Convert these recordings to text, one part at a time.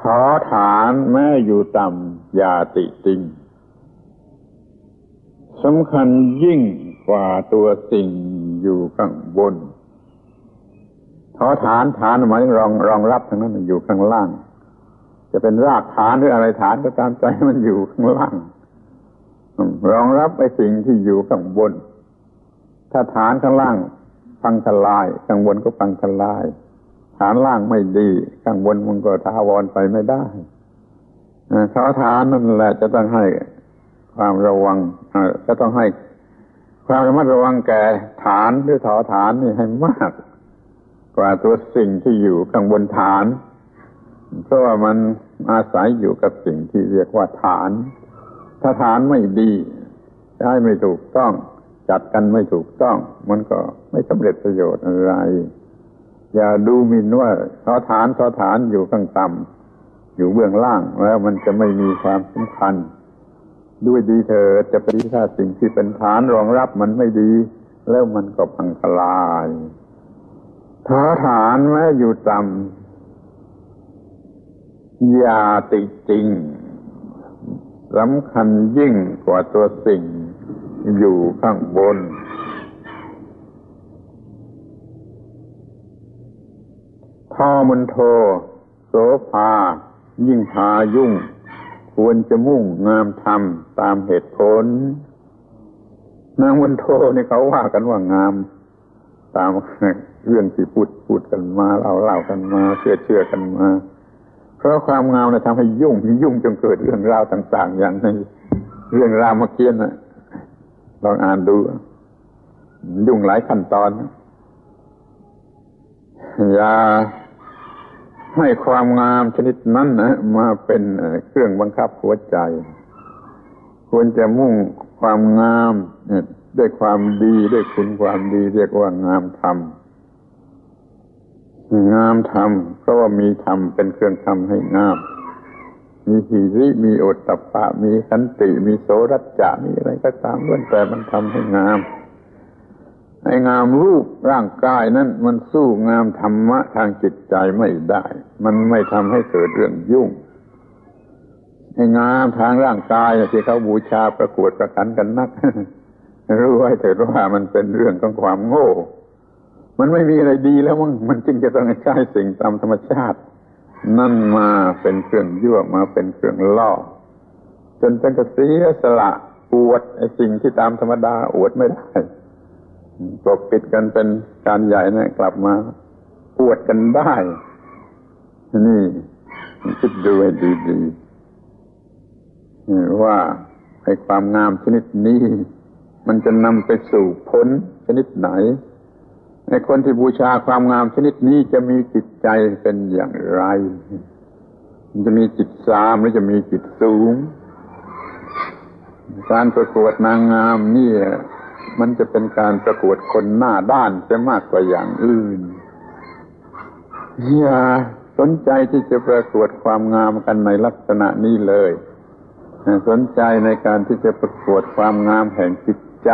ท้อฐานแม้อยู่ต่ำอย่าติติงสำคัญยิ่งกว่าตัวสิ่งอยู่ข้างบนท้อฐานฐานหมายถึงรองรองรับทั้งนั้นอยู่ข้างล่าง จะเป็นรากฐานหรืออะไรฐานก็ตามใจมันอยู่ข้างล่าง รองรับไอ้สิ่งที่อยู่ข้างบน ถ้าฐานข้างล่างพังทลายข้างบนก็พังทลาย ฐานล่างไม่ดีข้างบนมันก็ทาวรไปไม่ได้ท้อฐานนั่นแหละจะต้องให้ความระวังจะต้องให้ความระมัดระวังแก่ฐานหรือถอฐานนี่ให้มาก กว่าตัวสิ่งที่อยู่ข้างบนฐาน เพราะว่ามันอาศัยอยู่กับสิ่งที่เรียกว่าฐาน ถ้าฐานไม่ดีใช้ไม่ถูกต้อง จัดกันไม่ถูกต้อง มันก็ไม่สำเร็จประโยชน์อะไร อย่าดูหมินว่าทอฐานทอฐานอยู่ข้างต่ำอยู่เบื้องล่างแล้วมันจะไม่มีความสำคัญ ด้วยดีเธอจะปฏิฆาสิ่งที่เป็นฐานรองรับมันไม่ดี แล้วมันก็พังทลายท้าฐานแม้อยู่ต่ำอย่าติดจริงสำคัญยิ่งกว่าตัวสิ่งอยู่ข้างบน ทอมันโท โสภา ยิ่งพายุ่ง ควรจะมุ่งงามธรรมตามเหตุผล นางวันโทนี่เขาว่ากันว่างาม ตามเรื่องที่พูดพูดกันมาเล่าเล่ากันมาเชื่อเชื่อกันมา เพราะความงามเนี่ยทำให้ยุ่งยุ่งจนเกิดเรื่องราวต่าง ๆ อย่างในเรื่องราวเมื่อกี้นะลองอ่านดู ยุ่งหลายขั้นตอนอย่า ให้ความงามชนิดนั้นนะมาเป็นเครื่องบังคับหัวใจ ควรจะมุ่งความงามด้วยความดีด้วยคุณความดี เรียกว่างามธรรมงามธรรมเพราะว่ามีธรรมเป็นเครื่องทำให้งาม มีหิริมีโอตตะปะ มีขันติ มีโสรัจจะมีอะไรก็ตามล้วนแต่มันทำให้งาม ไอ้งามรูปร่างกายนั้นมันสู้งามธรรมะทางจิตใจไม่ได้ มันไม่ทำให้เกิดเรื่องยุ่งไอ้งามทางร่างกายที่เขาบูชาประกวดประคันกันนัก รู้ไว้เถิดว่ามันเป็นเรื่องของความโง่ มันไม่มีอะไรดีแล้วมันมันจึงจะต้องใช้สิ่งตามธรรมชาติ นั่นมาเป็นเครื่องยั่วมาเป็นเครื่องล่อจนเป็นกระเสียสละอวดไอ้สิ่งที่ตามธรรมดาอวดไม่ได้ ปกปิดกันเป็นการใหญ่นะกลับมาปวดกันได้นี่คิดดูให้ดีๆว่าไอ้ความงามชนิดนี้ มันจะนำไปสู่ผลชนิดไหนไอ้คนที่บูชาความงามชนิดนี้จะมีจิตใจเป็นอย่างไร มันจะมีจิตสามหรือจะมีจิตสูง การประกวดนางงามนี่ มันจะเป็นการประกวดคนหน้าด้านจะมากกว่าอย่างอื่น อย่าสนใจที่จะประกวดความงามกันในลักษณะนี้เลย สนใจในการที่จะประกวดความงามแห่งจิตใจ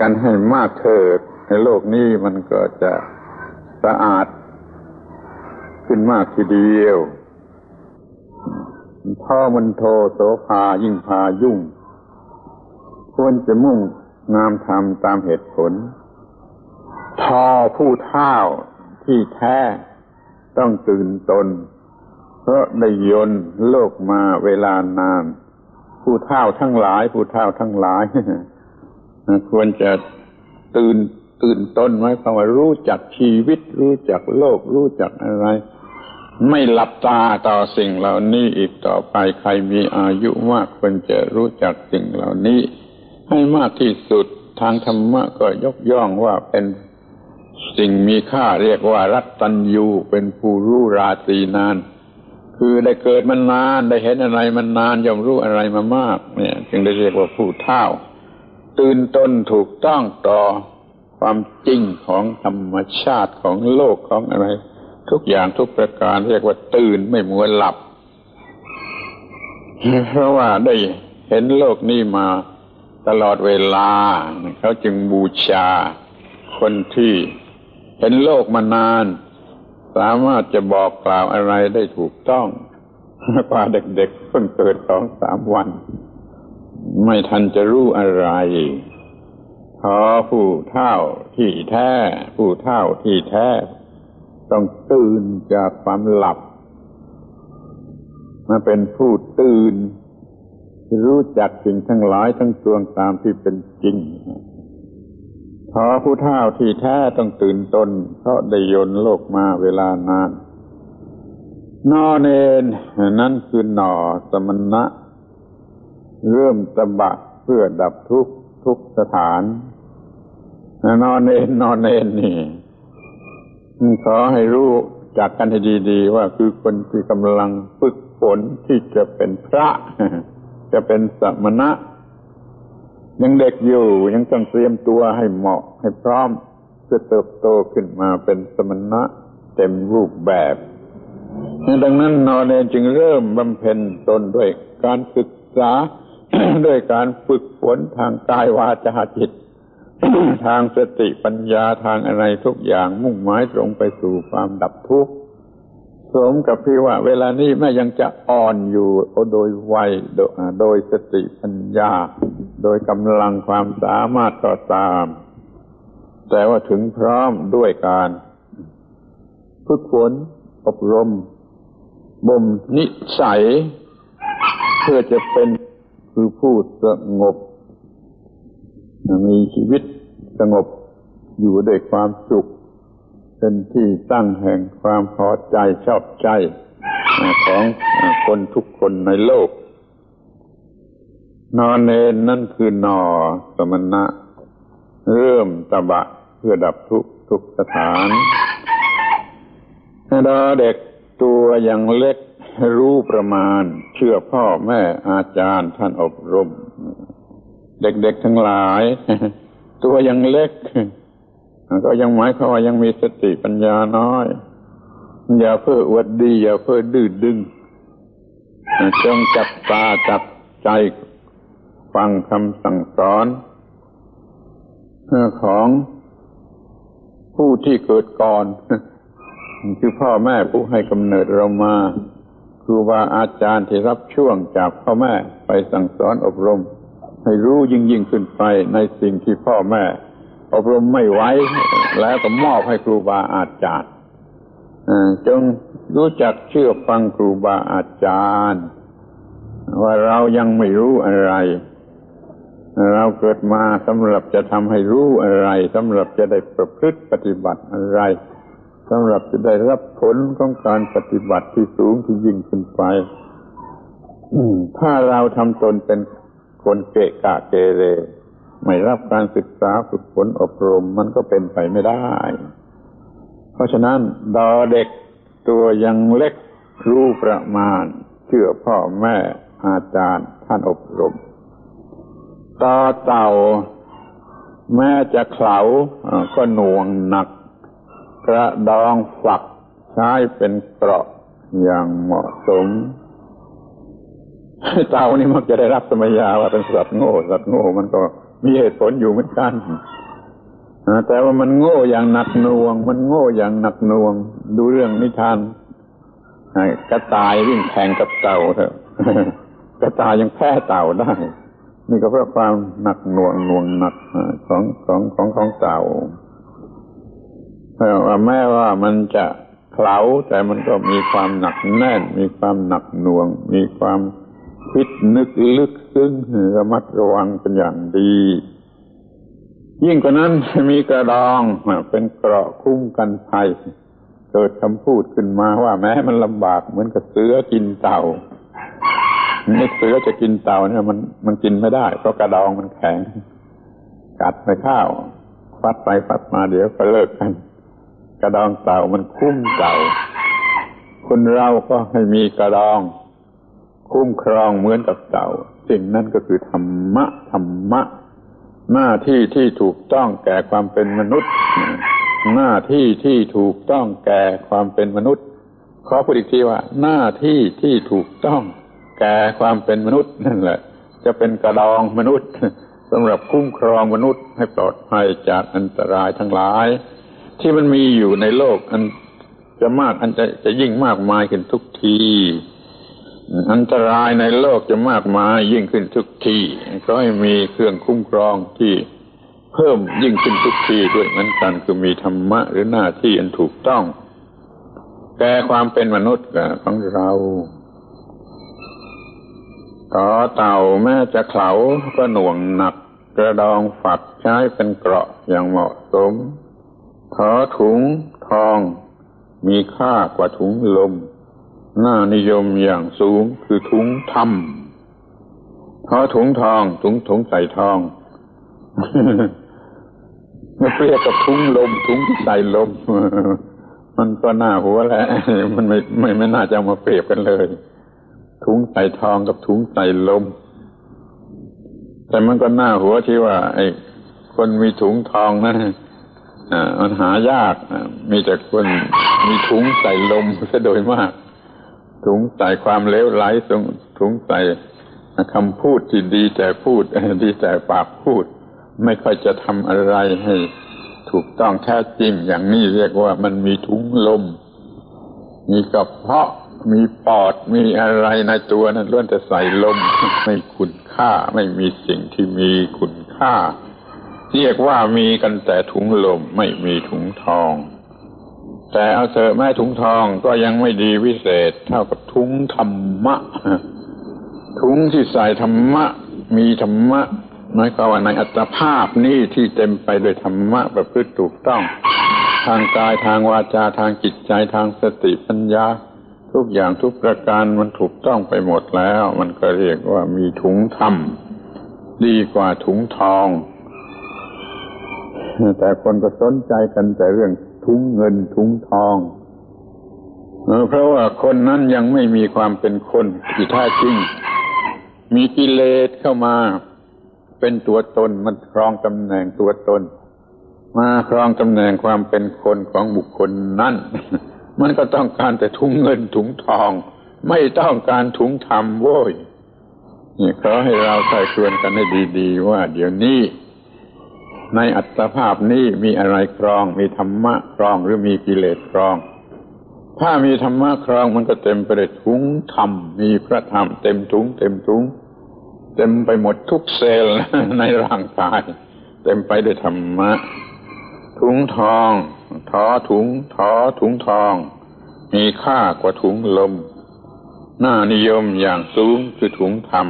กันให้มากเถิดในโลกนี้มันก็จะสะอาดขึ้นมากทีเดียวพ่อมันโทโสภายิ่งพายุ่ง ควรจะมุ่ง งามธรรมตามเหตุผล ทอผู้เท่าที่แท้ต้องตื่นตน เพราะได้ยนโลกมาเวลานาน ผู้เท่าทั้งหลาย ผู้เท่าทั้งหลายควรจะตื่นตื่นตนไว้คำว่ารู้จักชีวิต รู้จักโลก รู้จักอะไร ไม่หลับตาต่อสิ่งเหล่านี้อีกต่อไปใครมีอายุมากควรจะรู้จักสิ่งเหล่านี้ ให้มากที่สุดทางธรรมะก็ยกย่องว่าเป็นสิ่งมีค่าเรียกว่ารัตตัญญูเป็นผู้รู้ราตรีนาน คือได้เกิดมันนานได้เห็นอะไรมันนานย่อมรู้อะไรมามาก เนี่ย จึงได้เรียกว่าผู้เท่า ตื่นตนถูกต้องต่อความจริงของธรรมชาติของโลกของอะไร ทุกอย่างทุกประการเรียกว่าตื่นไม่มัวหลับ เพราะว่าได้เห็นโลกนี้มา ตลอดเวลาเขาจึงบูชา คนที่เห็นโลกมานาน สามารถจะบอกกล่าวอะไรได้ถูกต้องกว่าเด็กๆเพิ่งเกิดสองสามวัน ไม่ทันจะรู้อะไรพอผู้เท่าที่แท้ ผู้เท่าที่แท้ ต้องตื่นจากความหลับ มาเป็นผู้ตื่น รู้จักสิ่งทั้งหลายทั้งปวงตามที่เป็นจริงพอผู้เท่าที่แท้ต้องตื่นตนเพราะได้ยนโลกมาเวลานาน นอเนนนั่นคือหน่อสมณะ เริ่มตะบะเพื่อดับทุกทุกสถานนอนเนนนอนเนนนี่ขอให้รู้จากกันให้ดี ๆ ว่าคือคนที่กำลังฝึกฝนที่จะเป็นพระ จะเป็นสมณะ ยังเด็กอยู่ยังต้องเตรียมตัวให้เหมาะให้พร้อมเพื่อเติบโตขึ้นมาเป็นสมณะเต็มรูปแบบดังนั้นนอนเนนจึงเริ่มบำเพ็ญตนด้วยการศึกษาด้วยการฝึกฝนทางกายวาจาจิต ทางสติปัญญาทางอะไรทุกอย่างมุ่งหมายตรงไปสู่ความดับทุกข์ สมกับพี่ว่า เวลานี้แม่ยังจะอ่อนอยู่โดยวัยโดยสติปัญญา โดยกำลังความสามารถก็ตาม แต่ว่าถึงพร้อมด้วยการฝึกฝนอบรมบ่มนิสัย เพื่อจะเป็นคือผู้สงบ มีชีวิตสงบอยู่ด้วยความสุข เป็นที่ตั้งแห่งความพอใจชอบใจของคนทุกคนในโลก นอนเนนนั่นคือนอสมณะ เริ่มตบะเพื่อดับทุกทุกสถานดาเด็กตัวยังเล็กรู้ประมาณ เชื่อพ่อแม่อาจารย์ท่านอบรม เด็กๆทั้งหลาย ตัวยังเล็ก ก็ยังหมายความว่ายังมีสติปัญญาน้อย อย่าเพื่ออวดดี อย่าเพื่อดื้อดึงจงจับตาจับใจฟังคำสั่งสอนของผู้ที่เกิดก่อน คือพ่อแม่ผู้ให้กำเนิดเรามาครูบาอาจารย์ที่รับช่วงจากพ่อแม่ไปสั่งสอนอบรม ให้รู้ยิ่งยิ่งขึ้นไปในสิ่งที่พ่อแม่ อบรมไม่ไว้ แล้วก็มอบให้ครูบาอาจารย์จงรู้จักเชื่อฟังครูบาอาจารย์ ว่าเรายังไม่รู้อะไร เราเกิดมาสำหรับจะทำให้รู้อะไรสำหรับจะได้ประพฤติปฏิบัติอะไรสำหรับจะได้รับผลของการปฏิบัติที่สูงที่ยิ่งขึ้นไปถ้าเราทำตนเป็นคนเกะกะเกเร ไม่รับการศึกษาฝึกฝนอบรมมันก็เป็นไปไม่ได้ เพราะฉะนั้นดอเด็กตัวยังเล็กรู้ประมาณ เชื่อพ่อแม่อาจารย์ท่านอบรมต่อเต่า แม้จะเข่าก็หน่วงหนัก กระดองฝักใช้เป็นเกราะอย่างเหมาะสมเต่านี่มักจะได้รับสมัยยาว่าเป็นสัตว์โง่ สัตว์โง่มันก็ มีเหตุผลอยู่เหมือนกันแต่ว่ามันโง่อย่างหนักหน่วง มันโง่อย่างหนักหน่วง ดูเรื่องนิทานกระต่ายวิ่งแข่งกับเต่าเถอะกระต่ายยังแพ้เต่าได้ นี่ก็เพราะความหนักหน่วงหน่วงหนักของของของของเต่าแม้ว่ามันจะเข่าแต่มันก็มีความหนักแน่น มีความหนักหน่วง มีความ คิดนึกลึกซึ้งระมัดระวังเป็นอย่างดี ยิ่งกว่านั้นมีกระดองเป็นเกราะคุ้มกันภัย เกิดคำพูดขึ้นมาว่าแม้มันลำบากเหมือนกับเสือกินเต่านี่เสือจะกินเต่าเนี่ยมันมันกินไม่ได้ เพราะกระดองมันแข็ง กัดไปข้าวฟัดไปฟัดมาเดี๋ยวก็เลิกกัน กระดองเต่ามันคุ้มเต่าคนเราก็ให้มีกระดอง คุ้มครองเหมือนกับเต่าสิ่งนั้นก็คือธรรมะธรรมะ หน้าที่ที่ถูกต้องแก่ความเป็นมนุษย์ หน้าที่ที่ถูกต้องแก่ความเป็นมนุษย์ ขอพูดอีกทีว่า หน้าที่ที่ถูกต้องแก่ความเป็นมนุษย์นั่นแหละ จะเป็นกระดองมนุษย์สำหรับคุ้มครองมนุษย์ให้ปลอดภัยจากอันตรายทั้งหลาย ที่มันมีอยู่ในโลกอันจะมากอันจะจะยิ่งมากมายขึ้นทุกที อันตรายในโลกจะมากมายยิ่งขึ้นทุกทีก็ให้มีเครื่องคุ้มครองที่เพิ่มยิ่งขึ้นทุกทีด้วยเหมือนกันคือมีธรรมะหรือหน้าที่อันถูกต้องแก่ความเป็นมนุษย์ของเราต่อเต่าแม้จะเขาก็หน่วงหนักกระดองฝักใช้เป็นเกราะอย่างเหมาะสมถอถุงทอง มีค่ากว่าถุงลม น้านิยมอย่างสูงคือถุงทำทอถุงทอง ถุงถุงใส่ทองมาเปรียบกับถุงลม ถุงที่ใส่ลม มันก็น่าหัวแหละมันไม่ไม่ไม่น่าจะมาเปรียบกันเลย ถุงใส่ทองกับถุงใส่ลม แต่มันก็น่าหัวที่ว่า ไอ้คนมีถุงทองนะมันหายากมีแต่คนมีถุงใส่ลมซะโดยมาก ถุงใส่ความเลวไหลถุงใส่คำพูดที่ดีแต่พูดดีแต่ปากพูด ไม่ค่อยจะทำอะไรให้ ถูกต้องแท้จริงอย่างนี้เรียกว่ามันมีถุงลม มีกระเพาะมีปอดมีอะไรในตัวนั้นล้วนแต่ใส่ลม ไม่คุณค่าไม่มีสิ่งที่มีคุณค่า เรียกว่ามีกันแต่ถุงลมไม่มีถุงทอง แต่เอาเถอะแม่ถุงทองก็ยังไม่ดีวิเศษ เท่ากับถุงธรรมะถุงที่ใส่ธรรมะ มีธรรมะหมายความว่าในอัตภาพนี้ที่เต็มไปด้วยธรรมะประพฤติถูกต้อง ทางกายทางวาจาทางจิตใจทางสติปัญญา ทุกอย่างทุกประการมันถูกต้องไปหมดแล้ว มันก็เรียกว่ามีถุงธรรม ดีกว่าถุงทอง แต่คนก็สนใจกันแต่เรื่อง ทุงเงินทุงทองเพราะว่าคนนั้นยังไม่มีความเป็นคนที่แท้จริง มีกิเลสเข้ามาเป็นตัวตนมันครองตำแหน่งตัวตน มาครองตำแหน่งความเป็นคนของบุคคลนั้นมันก็ต้องการแต่ทุงเงินถุงทอง ไม่ต้องการถุงธรรมโว้ยนี่ขอให้เราใส่ควนกันให้ดี ๆ ว่าเดี๋ยวนี้ ในอัตภาพนี้มีอะไรครอง มีธรรมะครองหรือมีกิเลสครอง ถ้ามีธรรมะครองมันก็เต็มไปด้วยถุงธรรม มีพระธรรมเต็มถุงเต็มถุงเต็มไปหมดทุกเซลล์ในร่างกาย เต็มไปด้วยธรรมะ ถุงทอง ทอถุง ทอถุงทอง มีค่ากว่าถุงลม น่านิยมอย่างสูงคือถุงธรรม